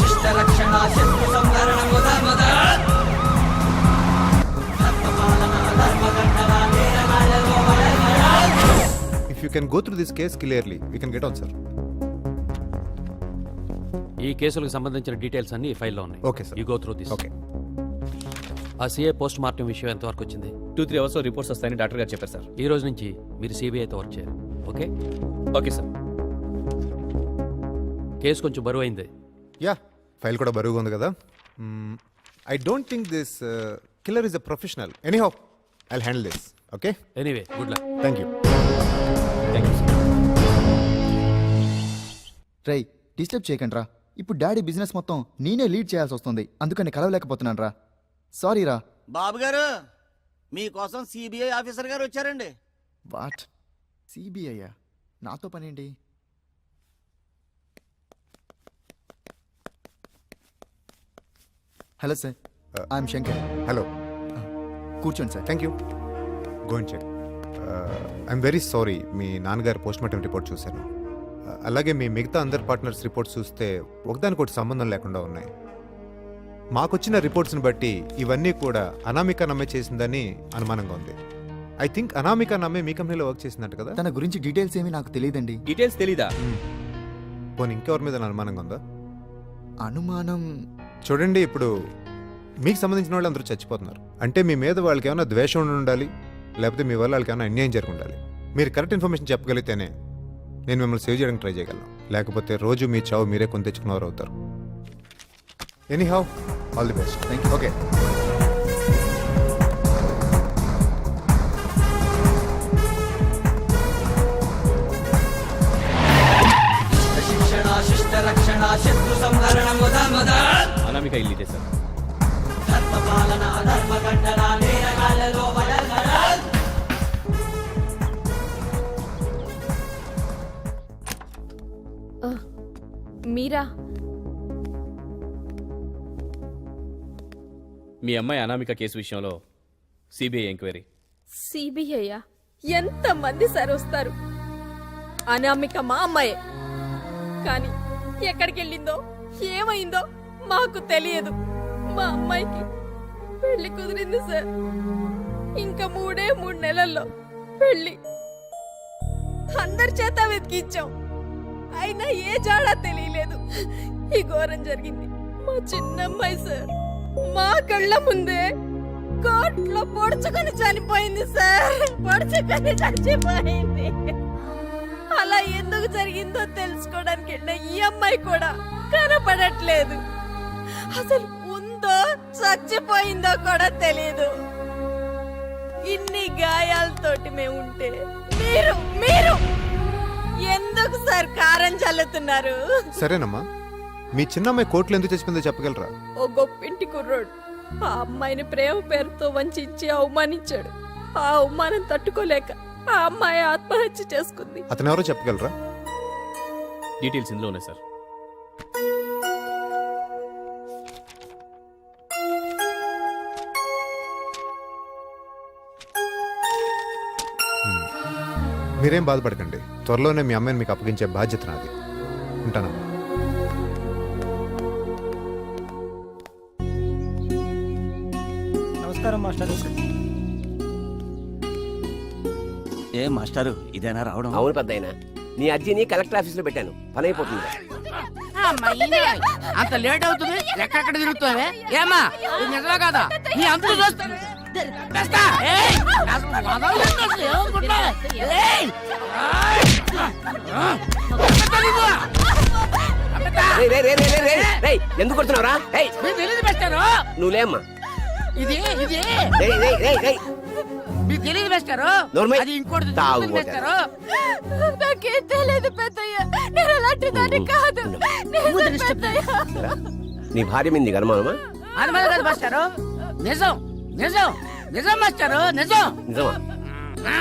శిష్ట రక్షణ శత్రు సంహరణ ముద ముద if you can go through this case clearly we can get on sir ఈ కేసులకు సంబంధించిన డీటెయిల్స్ అన్ని ఈ ఫైల్లో ఉన్నాయి. Okay, sir. You go through this okay ఆ సీఏ పోస్ట్ మార్టం విషయం ఎంతవరకు వచ్చింది? టూ త్రీ అవర్స్లో రిపోర్ట్స్ వస్తాయని డాక్టర్ గారు చెప్పారు సార్ ఈ రోజు నుంచి మీరు సిబిఐతో వర్క్ చేయాలి. ఓకే ఓకే సార్ కేసు కొంచెం బరువు అయింది. యా ఫైల్ కూడా బరువుగా ఉంది కదా I don't think this killer is a professional any how I handle this okay anyway good luck thank you thank you sir rye disturb చేయకండి రా. ఇప్పుడు డాడీ బిజినెస్ మొత్తం నేనే లీడ్ చేయాల్సి వస్తుంది. అందుకని కలవలేకపోతున్నాను రా. సారీ రా. బాబు గారు మీకోసం సిబిఐ ఆఫీసర్ గారు వచ్చారండి. వాట్ సిబిఐయా నాతో పనేంటి? Hello sir I'm Shankar. Hello. కూర్చోండి sir. Thank you. Go and check. I'm very sorry మీ నాన్నగారి పోస్ట్ మార్టం రిపోర్ట్ చూశాను. అలాగే మీ మిగతా అందరి పార్ట్నర్స్ రిపోర్ట్స్ చూస్తే ఒకదానికొకటి సంబంధం లేకుండా ఉన్నాయి. మాకొచ్చిన రిపోర్ట్స్ని బట్టి ఇవన్నీ కూడా అనామిక నమ్మే చేసిందని అనుమానంగా ఉంది. ఐ థింక్ అనామిక నమ్మే మీ కంపెనీలో వర్క్ చేసిందంట కదా? తన గురించి డీటెయిల్స్ ఏమీ నాకు తెలియదండి. డీటెయిల్స్ తెలీదా? పోనీ ఇంకెవరి మీద అనుమానంగా ఉందా? అనుమానం చూడండి ఇప్పుడు మీకు సంబంధించిన వాళ్ళు అందరూ చచ్చిపోతున్నారు. అంటే మీ మీద వాళ్ళకి ఏమైనా ద్వేషం ఉండి ఉండాలి లేకపోతే మీ వల్ల వాళ్ళకి ఏమైనా అన్యాయం జరిగి ఉండాలి. మీరు కరెక్ట్ ఇన్ఫర్మేషన్ చెప్పగలిగితేనే నేను మిమ్మల్ని సేవ్ చేయడానికి ట్రై చేయగలను. లేకపోతే రోజు మీ చావు మీరే కొని తెచ్చుకున్నవారు అవుతారు. Any how all the best thank you okay శిక్షణ శిష్ట రక్షణ శత్రు సంహరణ ముద ముద అనామిక ఇల్లు వడగడ మీరా? మీ అమ్మాయి అనామిక కేసు విషయంలో సిబిఐ ఎంక్వైరీ. సిబిఐ ఎంత మంది సార్ వస్తారు? అనామిక మా అమ్మాయే. కానీ ఎక్కడికి వెళ్ళిందో ఏమైందో? మాకు తెలియదు. మా అమ్మాయికి పెళ్ళి కుదిరింది సార్. ఇంకా మూడే మూడు నెలల్లో పెళ్ళి అందరి చేత వెతికించాం అయినా ఏ జాడా తెలియలేదు. ఈ ఘోరం జరిగింది. మా చిన్నమ్మాయి సార్ మా కళ్ళ ముందే కోట్లో పొడుచుకొని చనిపోయింది సార్. పొడుచుకొని చచ్చిపోయింది. అలా ఎందుకు జరిగిందో తెలుసుకోవడానికి వెళ్ళిన ఈ అమ్మాయి కూడా కనపడట్లేదు. అసలు ఉందో చచ్చిపోయిందో కూడా తెలియదు ఇన్ని గాయాలతోటి మేము ఉంటే మీరు మీరు ఎందుకు సార్ కారం చల్లుతున్నారు? సరేనమ్మా. మీ చిన్నమ్మాయి కోర్టులో ఎందుకు చచ్చిపోయిందో చెప్పగలరా? ఓ గొప్పింటి కుర్రోడు. ఆ అమ్మాయిని ప్రేమ పేరుతో వంచి అవమానించాడు. ఆ అవమానం తట్టుకోలేక ఆ అమ్మాయి ఆత్మహత్య చేసుకుంది. అతను ఎవరో చెప్పగలరా? డీటెయిల్స్ ఇందులో ఉన్నాయి సార్. మీరేం బాధపడకండి. త్వరలోనే మీ అమ్మాయిని మీకు అప్పగించే బాధ్యత నాది. ఉంటానమ్మా. నమస్కారం మాస్టర్. ఏ మాస్టారు ఇదేనా రావడం? అవును పెద్దాయన. నీ అర్జీని కలెక్టర్ ఆఫీస్లో పెట్టాను. పని అయిపోతుంది. అంత లేట్ అవుతుంది? ఎక్కడెక్కడ తిరుగుతావే ఏమా ఇది నిజమా కదా? నీ అంత చూస్తాను ఎందుకు కొడుతున్నావురా? నువ్వులేమ్మా ఇది ఇది. రేయ్ రేయ్ రేయ్ రేయ్. మీకు తెలియదు పెట్టారు నోర్మై. అది ఇంకోటి తాగుబోతు. పెట్టారు నాకేం తెలియదు పెద్దయ్య. నేను అలాంటి దాన్ని కాదు. నీ భార్య మీద నీకు అనుమానమా? అది మీద కాదు మాస్టారు నిజం. నిజం. నిజం మాస్టారు నిజం. నిజమా? ఆ,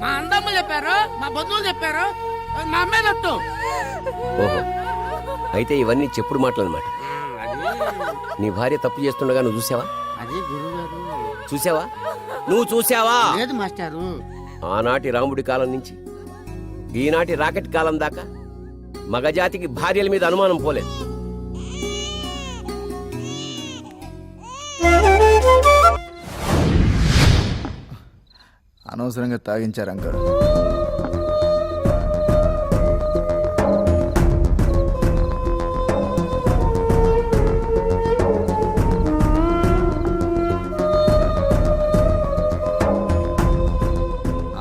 మా అందమ్మ చెప్పారు మా బంధువులు చెప్పారు మా అమ్మాయి తట్టు ఓహో. అయితే ఇవన్నీ చెప్పుడు మాటలు అనమాట నీ భార్య తప్పు చేస్తుండగా నువ్వు చూసావా? అది చూసావా? నువ్వు చూసావా? లేదు మాస్టారు. ఆనాటి రాముడి కాలం నుంచి ఈనాటి రాకెట్ కాలం దాకా మగజాతికి భార్యల మీద అనుమానం పోలేదు. అనవసరంగా తాగించారు అంకుల్.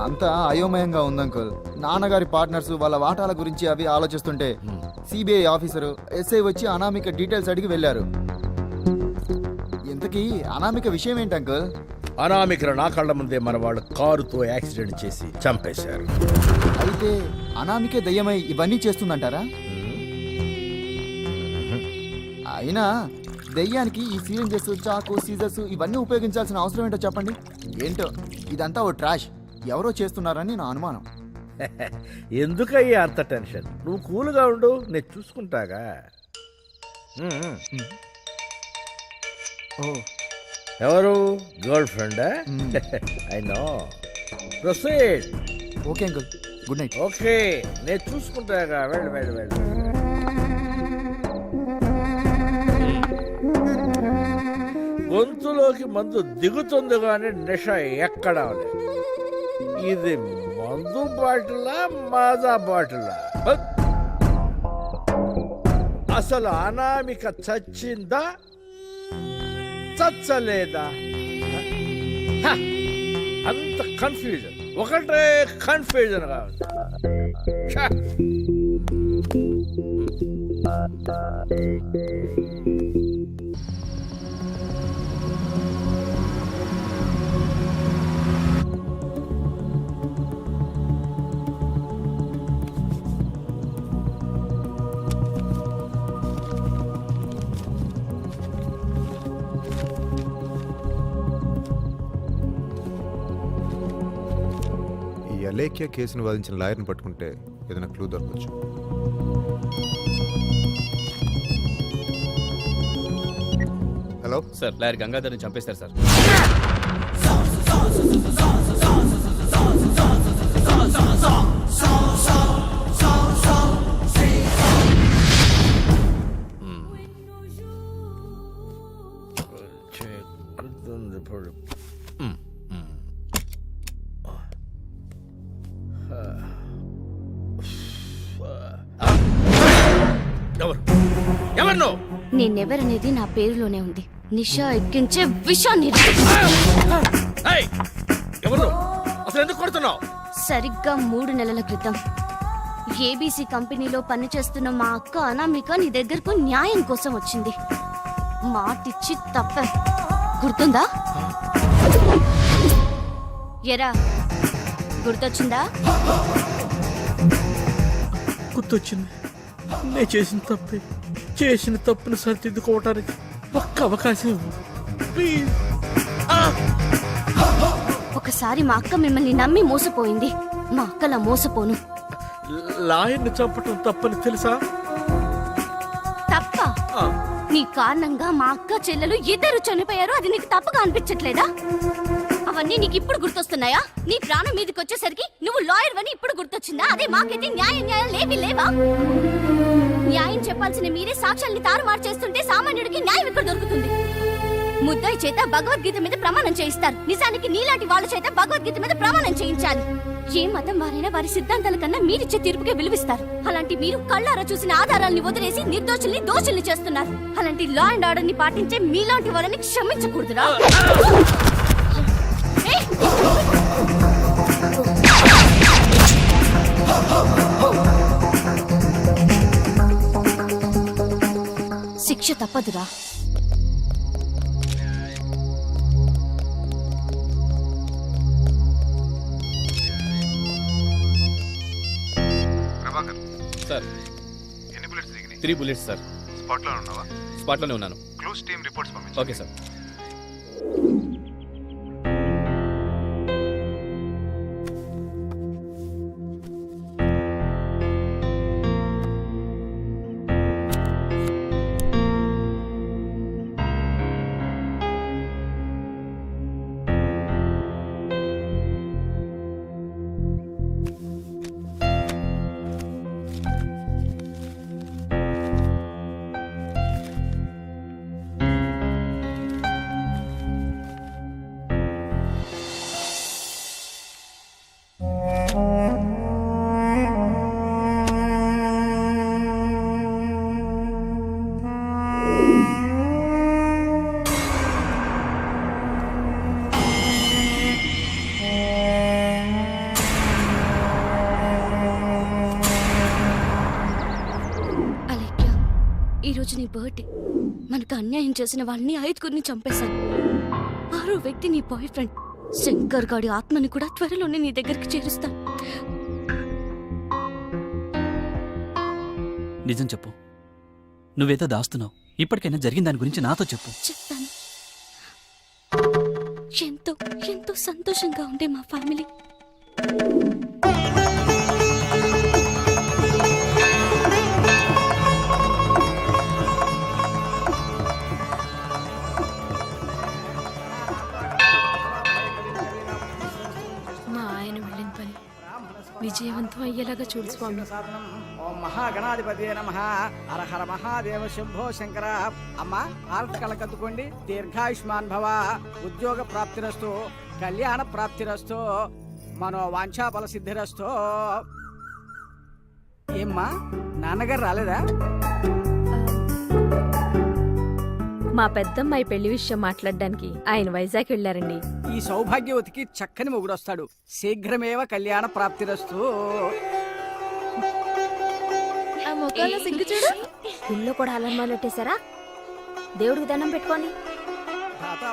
అంతా అయోమయంగా ఉంది అంకుల్. నాన్నగారి పార్ట్నర్స్ వాళ్ళ వాటాల గురించి అవి ఆలోచిస్తుంటే సిబిఐ ఆఫీసరు ఎస్ఐ వచ్చి అనామిక డీటెయిల్స్ అడిగి వెళ్ళారు. ఇంతకీ అనామిక విషయం ఏంటి అంకుల్? అనామికల నా కళ్ళ ముందే మన వాళ్ళు కారుతో యాక్సిడెంట్ చేసి చంపేశారు. అయితే అనామికే దయ్యమై ఇవన్నీ చేస్తుందంటారా? అయినా దయ్యానికి ఈ సీరింజెస్ చాకు సీజర్స్ ఇవన్నీ ఉపయోగించాల్సిన అవసరం ఏంటో చెప్పండి. ఏంటో? ఇదంతా ఓ ట్రాష్. ఎవరో చేస్తున్నారని నా అనుమానం. ఎందుకయ్యా అంత టెన్షన్? నువ్వు కూల్గా ఉండు నేను చూసుకుంటాగా. ఓ. ఎవరు? గర్ల్ ఫ్రెండా. I know proceed okay uncle good night okay నేను చూసుకుంటాగా వెళ్ళు వెళ్ళు వెళ్ళు. గొంతులోకి మందు దిగుతుంది కానీ నిష ఎక్కడా లేదు ఇది మందు బాటిలా మాజా బాటిలా! అసలు అనామిక చచ్చిందా? నచ్చలేదా అంత కన్ఫ్యూజన్ ఒకటే కన్ఫ్యూజన్ కావాలి ఛ! ఈ అలేఖ్య కేసును వాదించిన లాయర్ని పట్టుకుంటే ఏదైనా క్లూ దొరకచ్చు హలో? సార్ లాయర్ గంగాధర్ని చంపేస్తారు సార్. నేనెవరనేది నా పేరులోనే ఉంది. నిషా ఎక్కించే విషాన్ని? అసలు ఎందుకు కొడుతున్నావు? సరిగ్గా మూడు నెలల క్రితం. ఏబీసీ కంపెనీలో పనిచేస్తున్న మా అక్క అనామిక నీ దగ్గరకు న్యాయం కోసం వచ్చింది. మాటిచ్చి తప్ప. గుర్తుందా? ఎరా గుర్తొచ్చిందా? గుర్తొచ్చింది. నేను చేసిన తప్పే. చేసిన తప్పును సరిదిద్దుకోవటానికి ఒక్క అవకాశం. ప్లీజ్ ఒకసారి మా అక్క మిమ్మల్ని నమ్మి మోసపోయింది. మా అక్కలా మోసపోను. లాయర్ని చంపటం తప్పని తెలుసా? తప్ప. నీ కారణంగా మా అక్క చెల్లెలు ఇద్దరు చనిపోయారు. అది నీకు తప్పగా అనిపించట్లేదా? అవన్నీ నీకు ఇప్పుడు గుర్తొస్తున్నాయా? నీ ప్రాణం మీదకి వచ్చేసరికి నువ్వు లాయర్ అని ఇప్పుడు గుర్తొచ్చిందా? అదే మాకైతే న్యాయం న్యాయం లేవి లేవా? న్యాయం చెప్పాల్సిన మీరే సాక్ష్యాల్ని తారుమారు చేస్తుంటే సామాన్యుడికి న్యాయం ఇక్కడ దొరుకుతుంది. ముద్దాయి చేత భగవద్గీత మీద ప్రమాణం చేయిస్తారు. నిజానికి నీలాంటి వాళ్ళ చేత భగవద్గీత మీద ప్రమాణం చేయించాలి. ఏ మతం వారైనా వారి సిద్ధాంతాల కన్నా మీరిచ్చే తీర్పుకే విలువిస్తారు. అలాంటి మీరు కళ్ళారా చూసిన ఆధారాల్ని వదిలేసి నిర్దోషుల్ని దోషుల్ని చేస్తున్నారు. అలాంటి లా అండ్ ఆర్డర్ని పాటించే మీలాంటి వాళ్ళని క్షమించకూడదురా. శిక్ష తప్పదురా. ప్రభాకర్. సార్. ఎన్ని బుల్లెట్స్ దిగినాయి? Three bullets sir. స్పాట్లో ఉన్నావా? స్పాట్లోనే ఉన్నాను. క్లూస్ టీమ్ రిపోర్ట్స్ పంపించు. Okay sir. ఈ రోజు నీ బర్త్డే. మనకు అన్యాయం చేసిన వాళ్ళని ఐదుగురిని చంపేశాను. ఆరో వ్యక్తి నీ బాయ్ ఫ్రెండ్ శంకర్ గాడి ఆత్మని కూడా త్వరలోనే నీ దగ్గరికి చేరుస్తాను. నిజం చెప్పు. నువ్వేదో దాస్తున్నావు. ఇప్పటికైనా జరిగిన దాని గురించి నాతో చెప్పు. చెప్తాను ఎంతో ఎంతో సంతోషంగా ఉండే మా ఫ్యామిలీ అయ్యేలాగా చూడు స్వామి. ఓం మహాగణాధిపతి నమ. హర హర మహాదేవ శంభో శంకర. అమ్మ ఆర్ట్ కలకత్తుకోండి దీర్ఘాయుష్మాన్ భవ. ఉద్యోగ ప్రాప్తిరస్తు. కళ్యాణ ప్రాప్తిరస్తు. మనో వాంఛాఫల సిద్ధిరస్తు. ఏమ్మా నాన్నగారు రాలేదా? మా పెద్దమ్మాయి పెళ్ళి విషయం మాట్లాడడానికి ఆయన వైజాగ్ వెళ్ళారండి. ఈ సౌభాగ్యవతికి చక్కని మొగుడొస్తాడు. శీఘ్రమేవ కళ్యాణ ప్రాప్తిరస్తు. ఆ ముఖంలో సిగ్గు చూడు. ఇల్లు కూడా అలమాలెట్టేశారా దేవుడికి దండం పెట్టుకోండి. ధాతా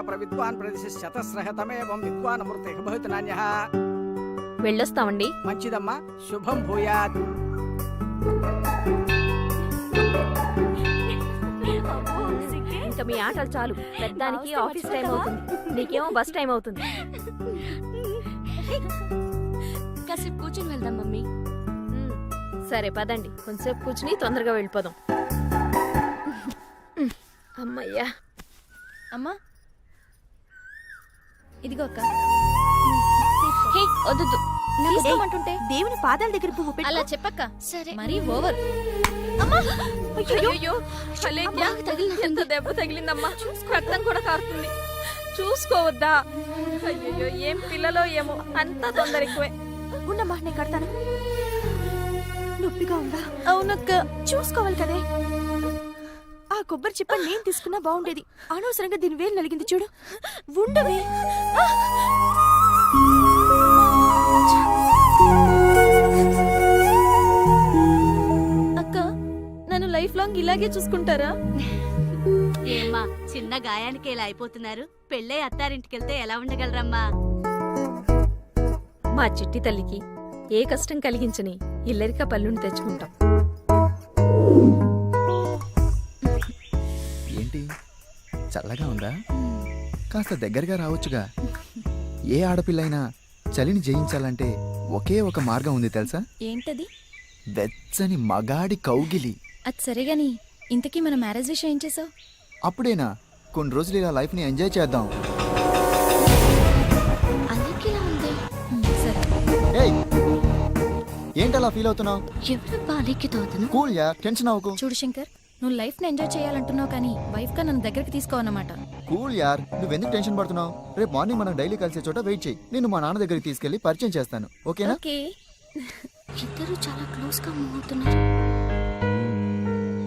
ప్రవిద్వాన్ ప్రదిశ విద్వాన్ అమృత భవతి నాణ్య వెళ్ళొస్తామండి. మంచిదమ్మా. శుభం భూయాత్. ఇంకా మీ ఆటలు చాలు. పెద్దానికి ఆఫీస్ టైం అవుతుంది. నీకేమో బస్ టైం అవుతుంది. కాసేపు కూర్చొని వెళ్దాం మమ్మీ. సరే పదండి. కొంచెంసేపు కూర్చుని తొందరగా వెళ్ళిపోదాం. అమ్మయ్యా. అమ్మా. ఇదిగో అక్క. హే వద్దు తీసుకోమంటుంటే దేవుని పాదాల దగ్గర పువ్వు అలా చెప్పక్క. సరే. మరీ ఓవర్. అయ్యో అలేఖ్య. ఎంత దెబ్బ తగిలిందమ్మా. రక్తం కూడా కారుతుంది. చూసుకోవద్దా? అయ్యో ఏం పిల్లలో ఏమో. అంతా తొందర ఎక్కువే. ఉండమ్మా నేను కడతాను. నొప్పిగా ఉందా? అవునక్క. చూసుకోవాలి కదే. ఆ కొబ్బరి చిప్ప నేను తీసుకున్నా బాగుండేది. అనవసరంగా దీని వేలు నలిగింది చూడు. ఉండవే. లాంగ్ ఇలాగే చూసుకుంటారా? ఏమ్మా చిన్న గాయానికి ఇలా అయిపోతున్నారు? పెళ్ళై అత్తారింటికెళ్తే ఎలా ఉండగలరమ్మా? మా చిట్టి తల్లికి ఏ కష్టం కలిగించని ఇల్లరిక పల్లుని తెచ్చుకుంటాం. ఏంటి? చల్లగా ఉందా? కాస్త దగ్గరగా రావచ్చుగా. ఏ ఆడపిల్లైనా చలిని జయించాలంటే ఒకే ఒక మార్గం ఉంది తెలుసా? ఏంటది? వెచ్చని మగాడి కౌగిలి. అది సరేగాని ఇంతకీ మన మ్యారేజ్ విషయం ఏం చేసావు? అప్పుడేనా? కొన్ని రోజులు ఇలా లైఫ్ని ఎంజాయ్ చేద్దాం. ఉంది? సరే. ఏయ్! ఏంటలా ఫీల్ అవుతున్నావు? ఎవరబ్బా అలెక్కి తోతను కూల్ యా టెన్షన్ అవ్వకు. చూడు శంకర్ నువ్వు లైఫ్ని ఎంజాయ్ చేయాలంటున్నావు కానీ వైఫ్గా నన్ను దగ్గరికి తీసుకోవన్నమాట. కూల్ యార్ నువ్వెందుకు టెన్షన్ పడుతున్నావు? రేపు మార్నింగ్ మనం డైలీ కలిసే చోట వెయిట్ చేయి. నేను మా నాన్న దగ్గరికి తీసుకెళ్ళి పరిచయం చేస్తాను. ఓకేనా? ఓకే. ఇద్దరు చాలా క్లోజ్గా మూవ్ అవుతున్నారు.